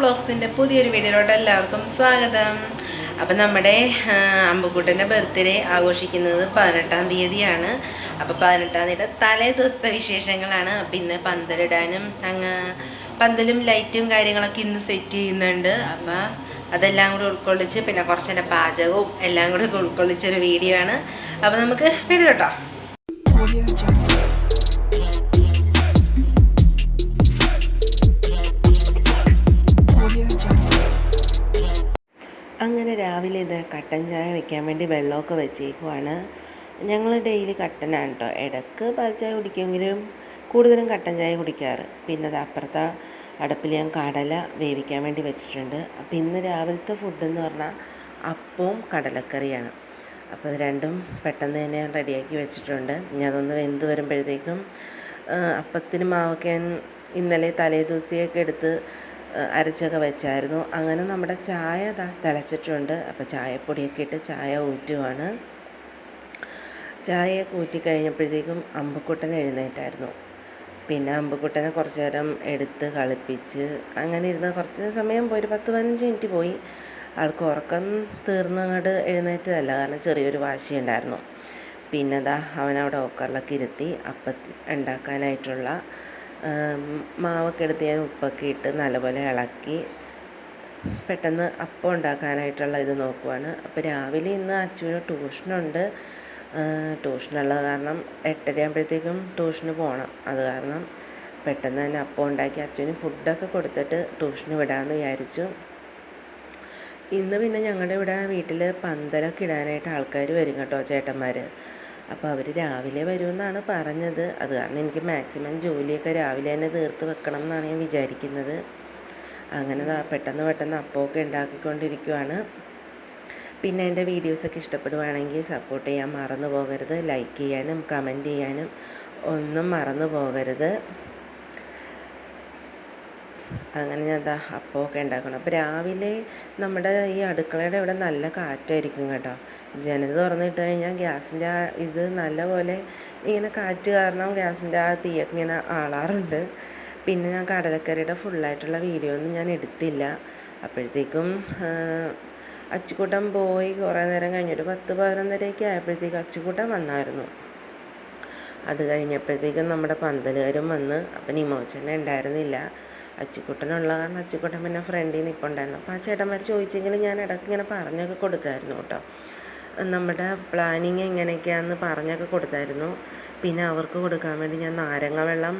വ്ളോഗ്സിന്റെ പുതിയൊരു വീഡിയോയിലോട്ട് എല്ലാവർക്കും സ്വാഗതം. അപ്പം നമ്മുടെ അമ്പുക്കുട്ടന്റെ ബർത്ത്ഡേ ആഘോഷിക്കുന്നത് പതിനെട്ടാം തീയതിയാണ്. അപ്പോൾ പതിനെട്ടാം തീയതി തലേ ദിവസത്തെ വിശേഷങ്ങളാണ്. അപ്പം ഇന്ന് പന്തലിടാനും അങ്ങ് പന്തലും ലൈറ്റും കാര്യങ്ങളൊക്കെ ഇന്ന് സെറ്റ് ചെയ്യുന്നുണ്ട്. അപ്പം അതെല്ലാം കൂടി ഉൾക്കൊള്ളിച്ച് പിന്നെ കുറച്ചെന്റെ പാചകവും എല്ലാം കൂടി ഉൾക്കൊള്ളിച്ചൊരു വീഡിയോ ആണ്. അപ്പോൾ നമുക്ക് വീഡിയോ കേട്ടോ അങ്ങനെ രാവിലെ ഇത് കട്ടൻ ചായ വെക്കാൻ വേണ്ടി വെള്ളമൊക്കെ വെച്ചേക്കുവാണ്. ഞങ്ങൾ ഡെയിലി കട്ടനാണ് കേട്ടോ ഇടയ്ക്ക് പാൽ ചായ കുടിക്കുമെങ്കിലും കൂടുതലും കട്ടൻ ചായ കുടിക്കാറ്. പിന്നെ അത് അപ്പുറത്തെ അടുപ്പിൽ ഞാൻ കടല വേവിക്കാൻ വേണ്ടി വെച്ചിട്ടുണ്ട്. അപ്പോൾ ഇന്ന് രാവിലത്തെ ഫുഡെന്ന് പറഞ്ഞാൽ അപ്പവും കടലക്കറിയാണ്. അപ്പോൾ ഇത് രണ്ടും പെട്ടെന്ന് തന്നെ ഞാൻ റെഡിയാക്കി വെച്ചിട്ടുണ്ട്. ഇനി അതൊന്ന് വെന്ത് വരുമ്പോഴത്തേക്കും അപ്പത്തിന് മാവൊക്കെ ഞാൻ ഇന്നലെ തലേ ദിവസമൊക്കെ എടുത്ത് അരച്ചൊക്കെ വെച്ചായിരുന്നു. അങ്ങനെ നമ്മുടെ ചായ തിളച്ചിട്ടുണ്ട്. അപ്പോൾ ചായപ്പൊടിയൊക്കെ ഇട്ട് ചായ ഊറ്റുവാണ്. ചായയൊക്കെ ഊറ്റി കഴിഞ്ഞപ്പോഴത്തേക്കും അമ്പക്കുട്ടൻ എഴുന്നേറ്റായിരുന്നു. പിന്നെ അമ്പക്കുട്ടനെ കുറച്ച് നേരം എടുത്ത് കളിപ്പിച്ച് അങ്ങനെ ഇരുന്ന് കുറച്ച് സമയം പോയി. ഒരു പത്ത് പതിനഞ്ച് മിനിറ്റ് പോയി. ആൾക്ക് ഉറക്കം തീർന്നങ്ങോട്ട് എഴുന്നേറ്റതല്ല. കാരണം ചെറിയൊരു വാശിയുണ്ടായിരുന്നു പിന്നെ ദാ അവനവിടെ ഓക്കറിലൊക്കെ ഇരുത്തി അപ്പം ഉണ്ടാക്കാനായിട്ടുള്ള മാവൊക്കെ എടുത്ത് ഞാൻ ഉപ്പൊക്കെ ഇട്ട് നല്ലപോലെ ഇളക്കി പെട്ടെന്ന് അപ്പം ഉണ്ടാക്കാനായിട്ടുള്ള ഇത് നോക്കുവാണ്. അപ്പോൾ രാവിലെ ഇന്ന് അച്ചുവിന് ട്യൂഷനുണ്ട്. ട്യൂഷനുള്ളത് കാരണം എട്ടര ആകുമ്പോഴത്തേക്കും ട്യൂഷന് പോകണം. അത് കാരണം പെട്ടെന്ന് തന്നെ അപ്പം ഉണ്ടാക്കി അച്ചുവിന് ഫുഡൊക്കെ കൊടുത്തിട്ട് ട്യൂഷന് വിടാമെന്ന് വിചാരിച്ചു. ഇന്ന് പിന്നെ ഞങ്ങളുടെ ഇവിടെ വീട്ടിൽ പന്തലൊക്കെ ഇടാനായിട്ട് ആൾക്കാർ വരും കേട്ടോ ചേട്ടന്മാർ അപ്പോൾ അവർ രാവിലെ വരുമെന്നാണ് പറഞ്ഞത്. അത് കാരണം എനിക്ക് മാക്സിമം ജോലിയൊക്കെ രാവിലെ തന്നെ തീർത്ത് വെക്കണം എന്നാണ് ഞാൻ വിചാരിക്കുന്നത്. അങ്ങനെ പെട്ടെന്ന് പെട്ടെന്ന് അപ്പമൊക്കെ ഉണ്ടാക്കിക്കൊണ്ടിരിക്കുവാണ്. പിന്നെ എന്റെ വീഡിയോസൊക്കെ ഇഷ്ടപ്പെടുവാണെങ്കിൽ സപ്പോർട്ട് ചെയ്യാൻ മറന്നു പോകരുത്. ലൈക്ക് ചെയ്യാനും കമന്റ് ചെയ്യാനും ഒന്നും മറന്നു പോകരുത്. അങ്ങനെ ഞാൻ ദാ അപ്പമൊക്കെ ഉണ്ടാക്കണം അപ്പോൾ രാവിലെ നമ്മുടെ ഈ അടുക്കളയുടെ ഇവിടെ നല്ല കാറ്റായിരിക്കും കേട്ടോ. ജനൽ തുറന്നിട്ട് കഴിഞ്ഞാൽ ഗ്യാസിന്റെ ആ ഇത് നല്ലപോലെ ഇങ്ങനെ കാറ്റ് കാരണം ഗ്യാസിന്റെ ആ തീയൊക്കെ ഇങ്ങനെ ആളാറുണ്ട്. പിന്നെ ഞാൻ കടലക്കറിയുടെ ഫുള്ളായിട്ടുള്ള വീഡിയോ ഒന്നും ഞാൻ എടുത്തില്ല. അപ്പോഴത്തേക്കും അച്ചുകൂട്ടം പോയി കുറേ നേരം കഴിഞ്ഞൊരു പത്ത് പതിനൊന്നരയൊക്കെ ആയപ്പോഴത്തേക്കും അച്ചുകൂട്ടം വന്നായിരുന്നു. അത് കഴിഞ്ഞപ്പോഴത്തേക്കും നമ്മുടെ പന്തലുകാരും വന്ന് അപ്പം നിമോച്ചനെ ഉണ്ടായിരുന്നില്ല. അച്ചുക്കുട്ടനുള്ള കാരണം അച്ചുക്കുട്ടൻ പിന്നെ ഫ്രണ്ടിൽ നിൽപ്പുണ്ടായിരുന്നു അപ്പോൾ ആ ചേട്ടന്മാർ ചോദിച്ചെങ്കിൽ ഞാൻ ഇടയ്ക്ക് ഇങ്ങനെ പറഞ്ഞൊക്കെ കൊടുത്തായിരുന്നു കേട്ടോ. നമ്മുടെ പ്ലാനിങ് എങ്ങനെയൊക്കെയാണെന്ന് പറഞ്ഞൊക്കെ കൊടുത്തായിരുന്നു. പിന്നെ അവർക്ക് കൊടുക്കാൻ വേണ്ടി ഞാൻ നാരങ്ങ വെള്ളം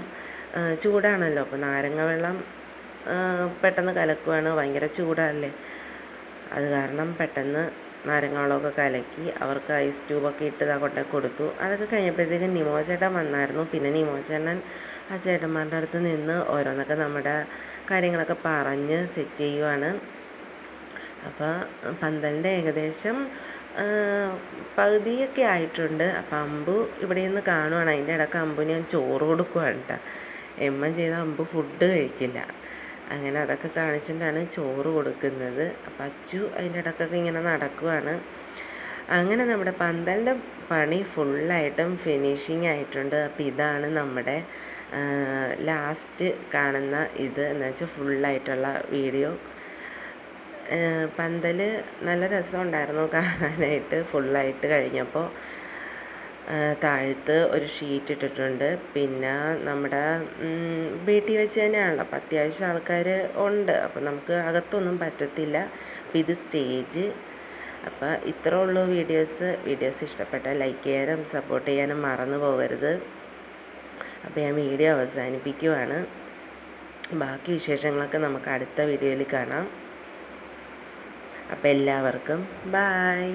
ചൂടാണല്ലോ. അപ്പോൾ നാരങ്ങ വെള്ളം പെട്ടെന്ന് കലക്കുവാണ്. ഭയങ്കര ചൂടാണല്ലേ അത് കാരണം പെട്ടെന്ന് നാരങ്ങ വെള്ളമൊക്കെ കലക്കി അവർക്ക് ഐസ് ട്യൂബൊക്കെ ഇട്ട് ഇതാ കൊണ്ടേ കൊടുത്തു. അതൊക്കെ കഴിഞ്ഞപ്പോഴത്തേക്കും നിമോ ചേട്ടൻ വന്നായിരുന്നു. പിന്നെ നിമോ ചേട്ടൻ ആ ചേട്ടന്മാരുടെ അടുത്ത് നിന്ന് ഓരോന്നൊക്കെ നമ്മുടെ കാര്യങ്ങളൊക്കെ പറഞ്ഞ് സെറ്റ് ചെയ്യുവാണ്. അപ്പോൾ പന്തലിന്റെ ഏകദേശം പകുതിയൊക്കെ ആയിട്ടുണ്ട്. അപ്പം അമ്പു ഇവിടെ നിന്ന് കാണുവാണ്. അതിന്റെ ഇടയ്ക്ക് അമ്പു ഞാൻ ചോറ് കൊടുക്കുവാണ് കേട്ടോ. എമ്മ ചെയ്ത അമ്പു ഫുഡ് കഴിക്കില്ല. അങ്ങനെ അതൊക്കെ കാണിച്ചിട്ടാണ് ചോറ് കൊടുക്കുന്നത്. അപ്പം അച്ചു അതിന്റെ ഇടക്കൊക്കെ ഇങ്ങനെ നടക്കുവാണ്. അങ്ങനെ നമ്മുടെ പന്തലിന്റെ പണി ഫുള്ളായിട്ടും ഫിനിഷിങ് ആയിട്ടുണ്ട്. അപ്പോൾ ഇതാണ് നമ്മുടെ ലാസ്റ്റ് കാണുന്ന ഇത് എന്ന് വെച്ചാൽ ഫുള്ളായിട്ടുള്ള വീഡിയോ. പന്തൽ നല്ല രസമുണ്ടായിരുന്നു കാണാനായിട്ട് ഫുള്ളായിട്ട് കഴിഞ്ഞപ്പോൾ താഴത്ത് ഒരു ഷീറ്റ് ഇട്ടിട്ടുണ്ട്. പിന്നെ നമ്മുടെ വീട്ടിൽ വെച്ച് തന്നെയാണല്ലോ. അപ്പോൾ അത്യാവശ്യം ആൾക്കാർ ഉണ്ട്. അപ്പോൾ നമുക്ക് അകത്തൊന്നും പറ്റത്തില്ല. അപ്പോൾ ഇത് സ്റ്റേജ്. അപ്പോൾ ഇത്രേ ഉള്ളൂ വീഡിയോസ്. വീഡിയോസ് ഇഷ്ടപ്പെട്ട ലൈക്ക് ചെയ്യാനും സപ്പോർട്ട് ചെയ്യാനും മറന്നു പോകരുത്. അപ്പോൾ ഞാൻ വീഡിയോ അവസാനിപ്പിക്കുവാണ്. ബാക്കി വിശേഷങ്ങളൊക്കെ നമുക്ക് അടുത്ത വീഡിയോയിൽ കാണാം. അപ്പോൾ എല്ലാവർക്കും ബായ്.